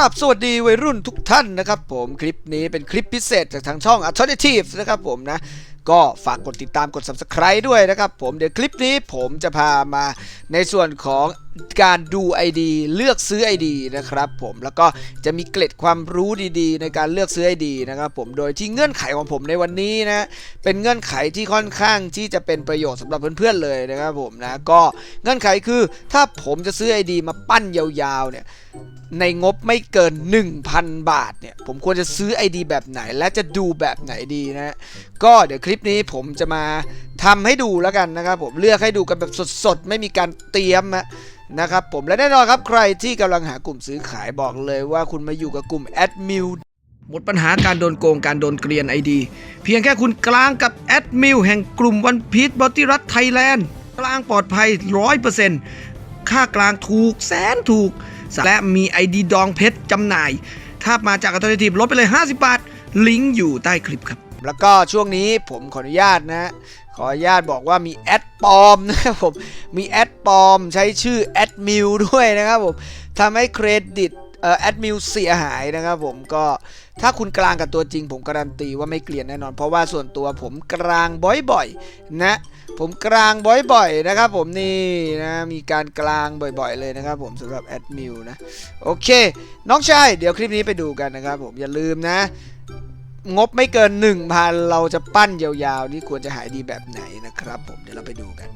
ราบสวัสดีวัยรุ่นทุกท่านนะครับผมคลิปนี้เป็นคลิปพิเศษจากทางช่อง Alternative นะครับผมนะก็ฝากกดติดตามกด Subscribe ด้วยนะครับผมเดี๋ยวคลิปนี้ผมจะพามาในส่วนของการดู ID เลือกซื้อ ID นะครับผมแล้วก็จะมีเกล็ดความรู้ดีๆ ในการเลือกซื้อ ID นะครับผมโดยที่เงื่อนไขของผมในวันนี้นะเป็นเงื่อนไขที่ค่อนข้างที่จะเป็นประโยชน์สำหรับเพื่อนๆเลยนะครับผมนะก็เงื่อนไขคือถ้าผมจะซื้อ ID มาปั้นยาวๆเนี่ยในงบไม่เกิน 1,000 บาทเนี่ยผมควรจะซื้อ ID แบบไหน และจะดูแบบไหนดีนะก็เดี๋ยวคลิปลิปนี้ผมจะมาทำให้ดูแล้วกันนะครับผมเลือกให้ดูกันแบบสดๆ ไม่มีการเตรียมนะครับผมและแน่นอนครับใครที่กำลังหากลุ่มซื้อขายบอกเลยว่าคุณมาอยู่กับกลุ่ม a d m i l หมดปัญหาการโดนโกงการโดนเกลียน ID เพียงแค่คุณกลางกับ a d m i l แห่งกลุ่มวันพีชบอติรัตไทยแลนด์กลางปลอดภัย 100%ค่ากลางถูกแสนถูก และมี ID ดองเพชรจำหน่าย ถ้ามาจากอัลเทอร์เนทีลดไปเลย 50 บาท ลิงก์อยู่ใต้คลิปครับ แล้วก็ช่วงนี้ผมขออนุญาตนะ ขออนุญาตบอกว่ามีแอดปลอมนะครับผม มีแอดปลอมใช้ชื่อแอดมิวด้วยนะครับผมทำให้เครดิตแอดมิวเสียหายนะครับผมก็ถ้าคุณกลางกับตัวจริง ผมการันตีว่าไม่เกลียนแน่นอน เพราะว่าส่วนตัวผมกลางบ่อยๆนะผมกลางบ่อยๆนะครับผมนี่นะมีการกลางบ่อยๆเลยนะครับผมสำหรับแอดมิวนะโอเค น้องชายเดี๋ยวคลิปนี้ไปดูกันนะครับผมอย่าลืมนะ งบไม่เกิน 1,000 เราจะปั้นยาวๆ นี่ควรจะหายดีแบบไหนนะครับ ผมเดี๋ยวเราไปดูกัน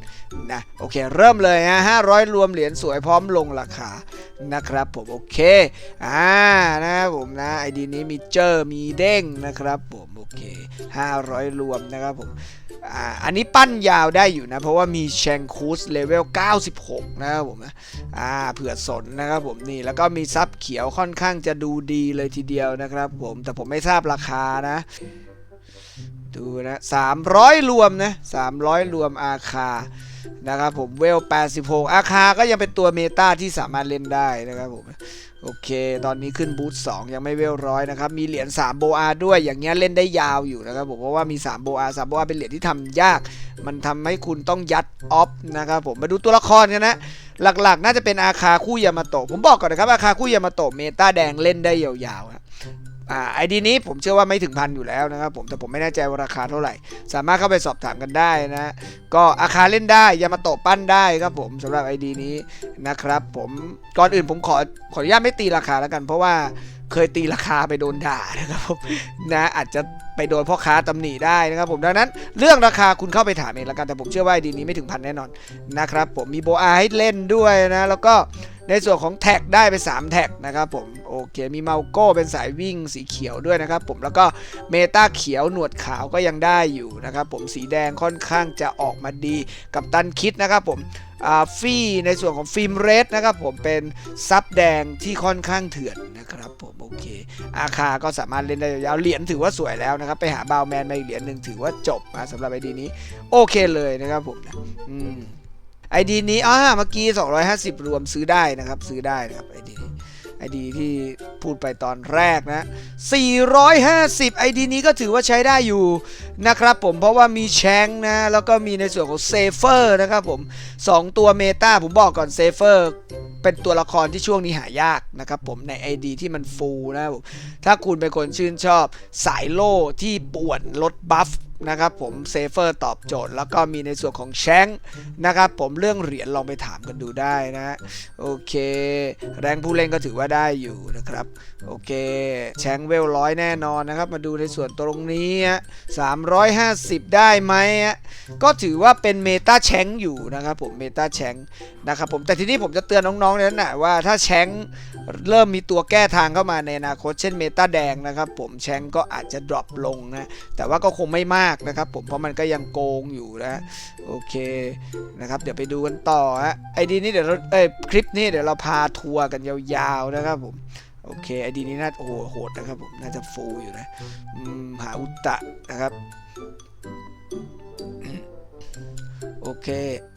นะโอเค เริ่มเลยฮะ500 รวมเหรียญสวยพร้อมลงราคานะครับผมโอเคอ่านะผมนะไอดีนี้มีเจอมีเด้งนะครับผมโอเค 500 รวมนะครับผม อ่าอันนี้ปั้นยาวได้อยู่นะ เพราะว่ามีแชงคูสเลเวล 96 นะครับผมนะอ่าเผื่อสนนะครับผมนี่แล้วก็มีซับเขียวค่อนข้างจะดูดีเลยทีเดียวนะครับผมแต่ผมไม่ทราบราคานะ ดูนะ300 รวมนะ 300 รวมอาคานะครับผมเวล 86 อาคาก็ยังเป็นตัวเมตาที่สามารถเล่นได้นะครับผม โอเค ตอนนี้ขึ้นบูธ2ยังไม่เวลร้อยนะครับ มีเหรียญ3โบอาด้วย อย่างเงี้ยเล่นได้ยาวอยู่นะครับผมเพราะว่ามี3โบอา3โบอาเป็นเหรียญที่ทำยาก มันทำให้คุณต้องยัดออฟนะครับผม มาดูตัวละครกันนะ หลักๆ น่าจะเป็นอาคาคู่ยามาโตะ ผมบอกก่อนนะครับอาคาคู่ยามาโตะเมตาแดงเล่นได้ยาวๆครับ อ่าไอดีนี้ผมเชื่อว่าไม่ถึงพันอยู่แล้วนะครับผมแต่ผมไม่แน่ใจว่าราคาเท่าไหร่ สามารถเข้าไปสอบถามกันได้นะก็อาคาเล่นได้ยามาโตะปั้นได้ครับผมสำหรับไอดีนี้นะครับผมก่อนอื่นผมขอขออนุญาตไม่ตีราคาแล้วกัน เพราะว่าเคยตีราคาไปโดนด่านะครับผมนะอาจจะไปโดนพ่อค้าตำหนิได้นะครับผมดังนั้น เรื่องราคาคุณเข้าไปถามเองแล้วกันแต่ผมเชื่อว่าไอดีนี้ไม่ถึงพันแน่นอนนะครับผมมีโบอาให้เล่นด้วยนะแล้วก็ ในส่วนของแท็กได้ไป 3 แท็กนะครับผมโอเคมีเมาโก้เป็นสายวิ่งสีเขียวด้วยนะครับผมแล้วก็เมตาเขียวหนวดขาวก็ยังได้อยู่นะครับผมสีแดงค่อนข้างจะออกมาดีกับตันคิดนะครับผมฟี่ในส่วนของฟิล์มเรดนะครับผมเป็นซับแดงที่ค่อนข้างเถื่อนนะครับผมโอเคอาคาก็สามารถเล่นได้ยาวเหรียญถือว่าสวยแล้วนะครับไปหาบาวแมนมาอีกเหรียญหนึ่งถือว่าจบนะสำหรับไอดีนี้ โอเคเลยนะครับผมนะอืม ไอดีนี้อ่าเมื่อกี้ 250 รวมซื้อได้นะครับ ซื้อได้นะครับไอดีไอดีที่พูดไปตอนแรกนะ 450 ไอดีนี้ก็ถือว่าใช้ได้อยู่นะครับผม เพราะว่ามีแชงนะ แล้วก็มีในส่วนของเซเฟอร์นะครับผม 2 ตัวเมตาผมบอกก่อนเซเฟอร์เป็นตัวละครที่ช่วงนี้หายากนะครับผมใน ID ที่มันฟูลนะครับถ้าคุณเป็นคนชื่นชอบสายโล่ที่ป่วนลดบัฟนะครับผมเซฟเฟอร์ตอบโจทย์ แล้วก็มีในส่วนของแชงนะครับผมเรื่องเหรียญลองไปถามกันดูได้นะโอเค แรงผู้เล่นก็ถือว่าได้อยู่นะครับโอเคแชงเวลร้อยแน่นอนนะครับ มาดูในส่วนตรงนี้ฮะ350ได้ไหมฮะก็ถือว่าเป็นเมตาแชงอยู่นะครับผมเมตาแชงนะครับผมแต่ทีนี้ผมจะเตือนน้องๆนั้นนะว่าถ้าแชงเริ่มมีตัวแก้ทางเข้ามาในอนาคตเช่นเมตาแดงนะครับผมแชงก็อาจจะดรอปลงนะแต่ว่าก็คงไม่มากนะครับผมเพราะมันก็ยังโกงอยู่นะโอเคนะครับเดี๋ยวไปดูกันต่อฮะไอดีนี้เดี๋ยวเราเอ้ยคลิปนี้เดี๋ยวเราพาทัวร์กันยาวๆนะครับผมโอเคไอดีนี้น่าโอ้โหดนะครับผมน่าจะฟูอยู่นะหาอุตตะนะครับโอเค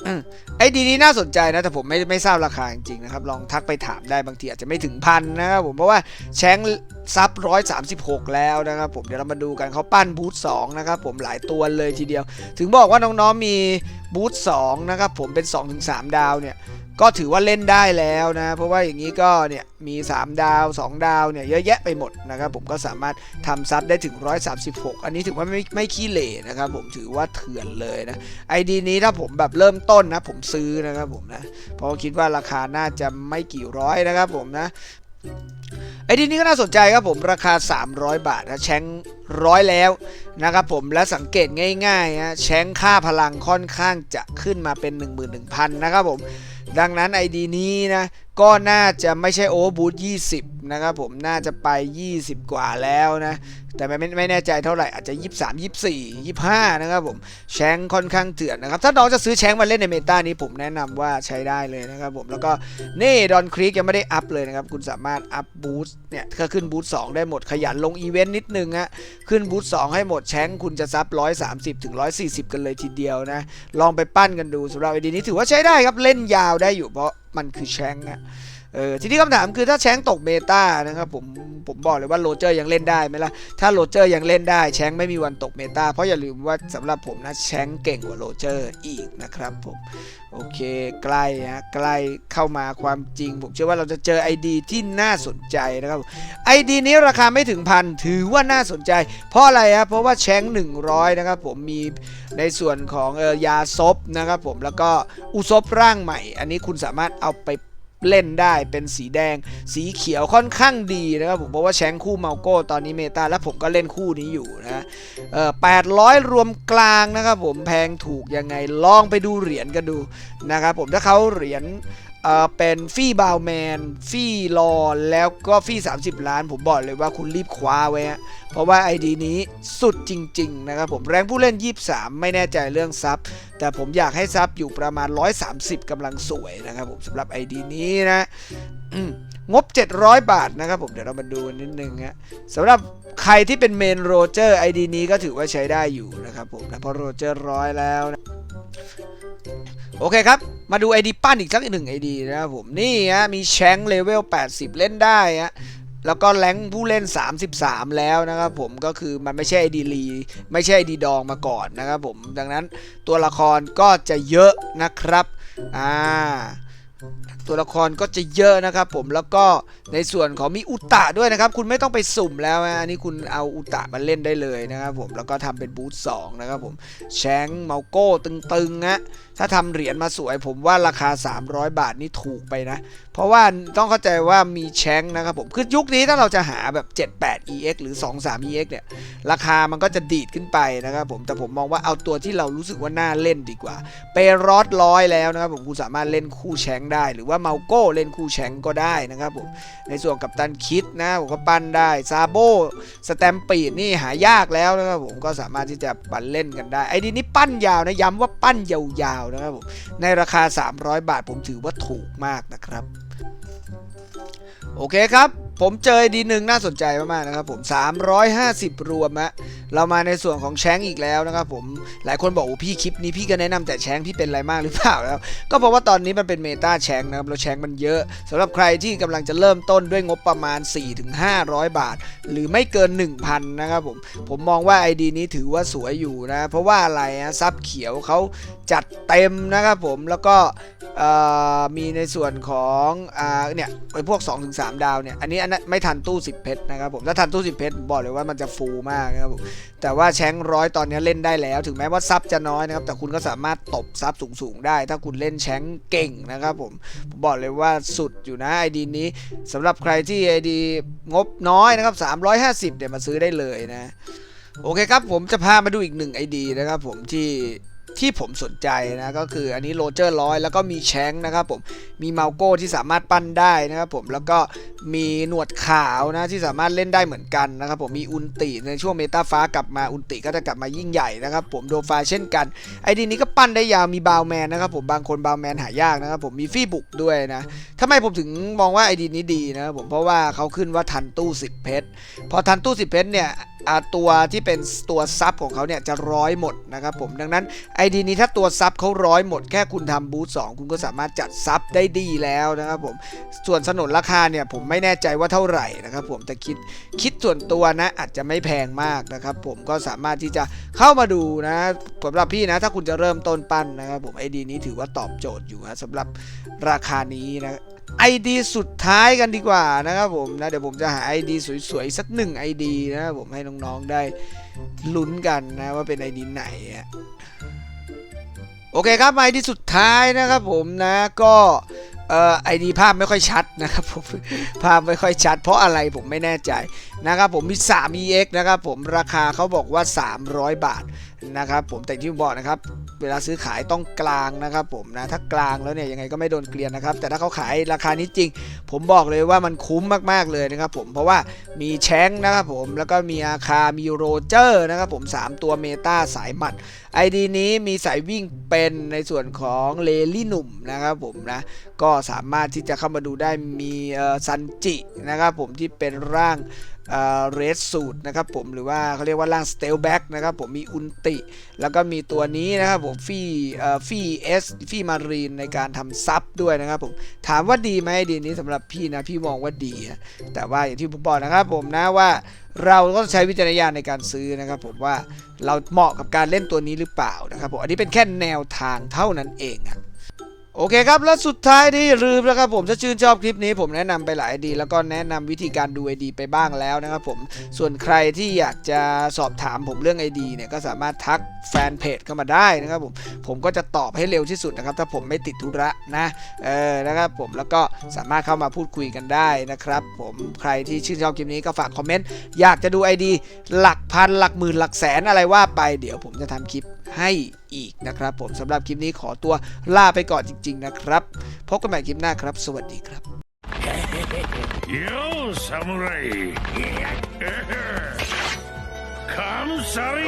อืมไอดีนี้น่าสนใจนะแต่ผมไม่ไม่ทราบราคาจริงๆนะครับ ลองทักไปถามได้บางทีอาจจะไม่ถึงพันนะครับผมเพราะว่าแชง ซับ136 แล้วนะครับผมเดี๋ยวเรามาดูกันเขาปั้นบูท2นะครับผมหลายตัวเลยทีเดียว ถึงบอกว่าน้องๆมีบูท2นะครับผมเป็น 2-3 ดาวเนี่ยก็ถือว่าเล่นได้แล้วนะ เพราะว่าอย่างนี้ก็เนี่ยมี 3 ดาว 2 ดาวเนี่ยเยอะแยะไปหมดนะครับผมก็สามารถทำซับได้ถึง 136 อันนี้ถือว่าไม่ไม่ขี้เหร่นะครับผมถือว่าเถื่อนเลยนะไอดีนี้ถ้าผมแบบเริ่มต้นนะผมซื้อนะครับผมนะเพราะคิดว่าราคาน่าจะไม่กี่ร้อยนะครับผมนะ ไอดีนี้ก็น่าสนใจครับผมราคา 300 บาทนะแชงร้อยแล้วนะครับผมและสังเกตง่ายๆนะแชงค่าพลังค่อนข้างจะขึ้นมาเป็น 11,000 นะครับผม ดังนั้นไอดีนี้นะ ก็น่าจะไม่ใช่โอเวอร์บูท20 นะครับผมน่าจะไป 20 กว่าแล้วนะ แต่ไม่ไม่แน่ใจเท่าไหร่ อาจจะ 23 24 25 นะครับผมแชงค่อนข้างเถื่อนนะครับ ถ้าน้องจะซื้อแชงมาเล่นในเมตานี้ผมแนะนำว่าใช้ได้เลยนะครับผม แล้วก็นี่ดอนครีกยังไม่ได้อัพเลยนะครับ คุณสามารถอัพบูสต์เนี่ยก็ขึ้นบูสต์2ได้หมดขยันลงอีเวนต์นิดนึงฮะขึ้นบูสต์2ให้หมดแชงคุณจะซับ 130ถึง140 กันเลยทีเดียวนะลองไปปั้นกันดูสำหรับไอดีนี้ถือว่าใช้ได้ครับเล่นยาวได้อยู่เพราะมันคือแชงอะ เออทีนี้คำถามคือถ้าแชงตกเมตานะครับผมผมบอกเลยว่าโรเจอร์ยังเล่นได้ไหมล่ะถ้าโรเจอร์ยังเล่นได้แชงไม่มีวันตกเมตาเพราะอย่าลืมว่าสำหรับผมนะแชงเก่งกว่าโรเจอร์อีกนะครับผมโอเคใกล้ฮะใกล้เข้ามาความจริง ผมเชื่อว่าเราจะเจอ ID ที่น่าสนใจนะครับ ID นี้ราคาไม่ถึงพันถือว่าน่าสนใจ เพราะอะไรครับเพราะว่าแชง100 นะครับผมมีในส่วนของเออยาซบนะครับผมแล้วก็อุซบร่างใหม่ อันนี้คุณสามารถเอาไป เล่นได้เป็นสีแดง สีเขียวค่อนข้างดีนะครับผมเพราะว่าแชงคู่เมาโก้ตอนนี้เมตาและผมก็เล่นคู่นี้อยู่นะเออ800รวมกลางนะครับผมแพงถูกยังไงลองไปดูเหรียญกันดูนะครับผมถ้าเขาเหรียญ เป็นฟี่บาวแมน ฟี่รอแล้วก็ฟี่ 30 ล้าน ผมบอกเลยว่าคุณรีบคว้าไว้ฮะเพราะว่า ID นี้สุดจริง ๆ นะครับผมแรงผู้เล่น 23 ไม่แน่ใจเรื่องซับแต่ผมอยากให้ซับอยู่ประมาณ 130กำลังสวยนะครับผมสำหรับ ID นี้นะงบ 700 บาทนะครับผมเดี๋ยวเรามาดูกันนิดนึงฮะสำหรับใครที่เป็นเมนโรเจอร์ ID นี้ก็ถือว่าใช้ได้อยู่นะครับผมนะเพราะโรเจอร์ร้อยแล้วนะ โอเคครับ มาดู ID ปั้นอีกสักหนึ่ง ID นะครับผม นี่ฮะ มีแชงเลเวล 80 เล่นได้ฮะแล้วก็แรงผู้เล่น 33 แล้วนะครับผมก็คือมันไม่ใช่ ID รีลีไม่ใช่ ID ดองมาก่อนนะครับผมดังนั้นตัวละครก็จะเยอะนะครับอ่าตัวละครก็จะเยอะนะครับผมแล้วก็ในส่วนของมีอุตะด้วยนะครับ คุณไม่ต้องไปสุ่มแล้วนะอันนี้คุณเอาอุตะมาเล่นได้เลยนะครับผมแล้วก็ทำเป็นบูธ2นะครับผมแชงเมาโก้ตึงๆฮะ ถ้าทำเหรียญมาสวยผมว่าราคา 300 บาทนี่ถูกไปนะ เพราะว่าต้องเข้าใจว่ามีแชงนะครับผม คือยุคนี้ถ้าเราจะหาแบบ 78 EX หรือ 23 EX เนี่ย ราคามันก็จะดีดขึ้นไปนะครับผม แต่ผมมองว่าเอาตัวที่เรารู้สึกว่าน่าเล่นดีกว่า เปรอดร้อยแล้วนะครับผมคุณสามารถเล่นคู่แชงได้ หรือว่าเมาโก้เล่นคู่แชงก็ได้นะครับผม ในส่วนกับตันคิดนะผมก็ปั้นได้ ซาโบสแตมปีดนี่หายากแล้วนะครับผม ก็สามารถที่จะปั่นเล่นกันได้ ไอ้ดีนี้ปั้นยาวนะ ย้ำว่าปั้นยาวนะครับผมในราคา 300 บาทผมถือว่าถูกมากนะครับ โอเคครับ ผมเจอดีหนึ่งน่าสนใจมากๆนะครับผม 350 รวมฮะเรามาในส่วนของแชงอีกแล้วนะครับผมหลายคนบอกโอ้พี่คลิปนี้พี่ก็แนะนำแต่แชงพี่เป็นไรมากหรือเปล่าแล้วก็เพราะว่าตอนนี้มันเป็นเมตาแชงนะครับแล้วแชงมันเยอะสำหรับใครที่กำลังจะเริ่มต้นด้วยงบประมาณ 4-500 บาท หรือไม่เกิน 1,000นะครับผมผมมองว่า ID นี้ถือว่าสวยอยู่นะ เพราะว่าอะไรนะซับเขียวเขาจัดเต็มนะครับผมแล้วก็มีในส่วนของอเนี่ยไอพวก 2-3 ดาวเนี่ยอันนี้ไม่ทันตู้ 10 เพชรนะครับผมถ้าทันตู้ 10 เพชรผมบอกเลยว่ามันจะฟูมากนะครับผมแต่ว่าแชงร้อยตอนนี้เล่นได้แล้ว ถึงแม้ว่าซับจะน้อยนะครับแต่คุณก็สามารถตบซับสูงๆได้ ถ้าคุณเล่นแชงเก่งนะครับผมผมบอกเลยว่าสุดอยู่นะ ID นี้สำหรับใครที่ ID งบน้อยนะครับ350เดี๋ยวมาซื้อได้เลยนะโอเคครับผมจะพามาดูอีกหนึ่ง ID นะครับผมที่ ที่ผมสนใจนะก็คืออันนี้โรเจอร์ร้อยแล้วก็มีแชงนะครับผมมีเมาโก้ที่สามารถปั้นได้นะครับผมแล้วก็มีหนวดขาวนะที่สามารถเล่นได้เหมือนกันนะครับผมมีอุนติในช่วงเมตาฟ้ากลับมาอุนติก็จะกลับมายิ่งใหญ่นะครับผมโดฟาเช่นกันไอดีนี้ก็ปั้นได้ยาวมีบาวแมนนะครับผมบางคนบาวแมนหายากนะครับผมมีฟี่บุกด้วยนะทำไมผมถึงมองว่าไอดีนี้ดีนะครับผมเพราะว่าเขาขึ้นว่าทันตู้ 10 เพชรพอทันตู้ 10 เพชรเนี่ยตัวที่เป็นตัวซับของเขาเนี่ยจะร้อยหมดนะครับผมดังนั้นไอดีนี้ถ้าตัวซับเขาร้อยหมดแค่คุณทำบูธสองคุณก็สามารถจัดซับได้ดีแล้วนะครับผมส่วนสนนราคาเนี่ยผมไม่แน่ใจว่าเท่าไหร่นะครับผมแต่คิดคิดส่วนตัวนะอาจจะไม่แพงมากนะครับผมก็สามารถที่จะเข้ามาดูนะสำหรับพี่นะถ้าคุณจะเริ่มต้นปั้นนะครับผมไอดีนี้ถือว่าตอบโจทย์อยู่ฮะสำหรับราคานี้นะไอดีสุดท้ายกันดีกว่านะครับผมนะเดี๋ยวผมจะหา ID สวยๆ สักหนึ่ง ID นะครับผมให้น้องๆได้ลุ้นกันนะว่าเป็น ID ไหนอะ โอเคครับไอดีสุดท้ายนะครับผมนะก็เอ่อไอดีภาพไม่ค่อยชัดนะครับผมภาพไม่ค่อยชัด เพราะอะไรผมไม่แน่ใจนะครับผมมี 3 EX นะครับผมราคาเขาบอกว่า 300 บาทนะครับผมแต่ที่ผมบอกนะครับเวลาซื้อขายต้องกลางนะครับผมนะถ้ากลางแล้วเนี่ยยังไงก็ไม่โดนเกลียนนะครับ แต่ถ้าเขาขายราคานี้จริง ผมบอกเลยว่ามันคุ้มมากๆเลยนะครับผมเพราะว่ามีแชงนะครับผมแล้วก็มีอาคามีโรเจอร์นะครับผม 3 ตัวเมตาสายหมัด ID นี้มีสายวิ่งเป็นในส่วนของเลลี่หนุ่มนะครับผมนะก็สามารถที่จะเข้ามาดูได้มีซันจินะครับผมที่เป็นร่างเรดสูตรนะครับผมหรือว่าเขาเรียกว่าร่างสเตลแบ็กนะครับผมมีอุนติ แล้วก็มีตัวนี้นะครับผมฟี่เอ่อฟี่เอสฟี่มารีนในการทำซับด้วยนะครับผมถามว่าดีไหมดีนี้สำหรับพี่นะพี่มองว่าดี แต่ว่าอย่างที่ผมบอกนะครับผมนะว่า เราก็ใช้วิจารณญาณในการซื้อนะครับ ผมว่าเราเหมาะกับการเล่นตัวนี้หรือเปล่านะครับผมอันนี้เป็นแค่แนวทางเท่านั้นเองอะ โอเคครับ แล้วสุดท้ายที่ลืมนะครับผมถ้าชื่นชอบคลิปนี้ผมแนะนำไปหลายดี แล้วก็แนะนำวิธีการดู ID ไปบ้างแล้วนะครับผมส่วนใครที่อยากจะสอบถามผมเรื่อง ID เนี่ยก็สามารถทักแฟนเพจเข้ามาได้นะครับผมผมก็จะตอบให้เร็วที่สุดนะครับ ถ้าผมไม่ติดธุระนะเออนะครับผมแล้วก็สามารถเข้ามาพูดคุยกันได้นะครับ ผมใครที่ชื่นชอบคลิปนี้ก็ฝากคอมเมนต์อยากจะดู ID หลักพันหลักหมื่นหลักแสนอะไรว่าไปเดี๋ยวผมจะทำคลิป ให้อีกนะครับ ผมสำหรับคลิปนี้ขอตัวลาไปก่อนจริง ๆ นะครับ พบกันใหม่คลิปหน้าครับ สวัสดีครับ Yo, samurai! Come, sorry!